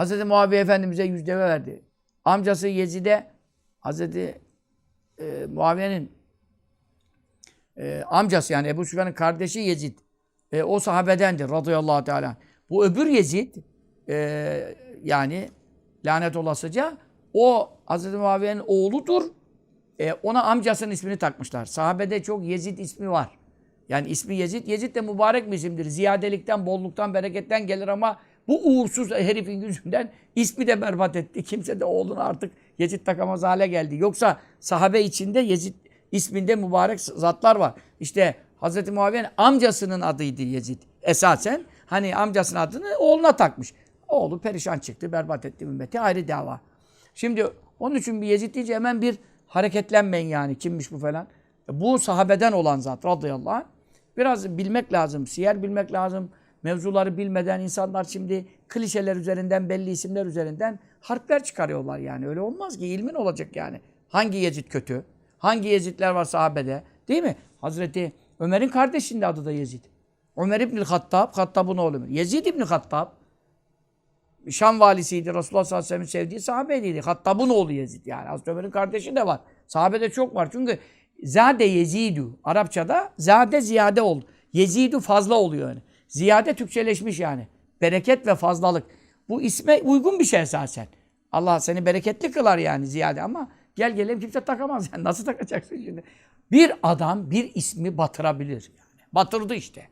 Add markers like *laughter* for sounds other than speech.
Hazreti Muaviye Efendimiz'e yüz deve verdi. Amcası Yezid'e Hazreti e, Muaviye'nin e, amcası yani Ebu Süfyan'ın kardeşi Yezid. E, o sahabedendir radıyallahu teala. Bu öbür Yezid e, yani lanet olasıca o Hazreti Muaviye'nin oğludur. E, ona amcasının ismini takmışlar. Sahabede çok Yezid ismi var. Yani ismi Yezid. Yezid de mübarek bir isimdir. Ziyadelikten, bolluktan, bereketten gelir ama bu uğursuz herifin yüzünden ismi de berbat etti. Kimse de oğlunu artık Yezid takamaz hale geldi. Yoksa sahabe içinde Yezid isminde mübarek zatlar var. İşte Hz. Muaviye'nin amcasının adıydı Yezid. Esasen hani amcasının adını oğluna takmış. Oğlu perişan çıktı, berbat etti ümmeti. Ayrı dava. Şimdi onun için bir Yezid deyince hemen bir hareketlenmeyin yani. Kimmiş bu falan. Bu sahabeden olan zat radıyallahu anh. Biraz bilmek lazım. Siyer bilmek lazım. Mevzuları bilmeden insanlar şimdi klişeler üzerinden, belli isimler üzerinden harpler çıkarıyorlar yani. Öyle olmaz ki. ilmin olacak yani. Hangi Yezid kötü? Hangi Yezidler var sahabede? Değil mi? Hazreti Ömer'in kardeşinin de adı da Yezid. Ömer İbnül Hattab, Hattab'ın oğlu. Yezid İbni Hattab, Şam valisiydi. Resulullah sallallahu aleyhi ve sellem'in sevdiği sahabeydi. Hattab'ın oğlu Yezid yani. Hazreti Ömer'in kardeşi de var. Sahabede çok var. Çünkü zade yezidu. Arapçada zade ziyade oldu. Yezidu fazla oluyor yani. Ziyade Türkçeleşmiş yani. Bereket ve fazlalık. Bu isme uygun bir şey esasen. Allah seni bereketli kılar yani ziyade ama gel gelelim kimse takamaz. *laughs* Yani nasıl takacaksın şimdi? Bir adam bir ismi batırabilir yani. Batırdı işte.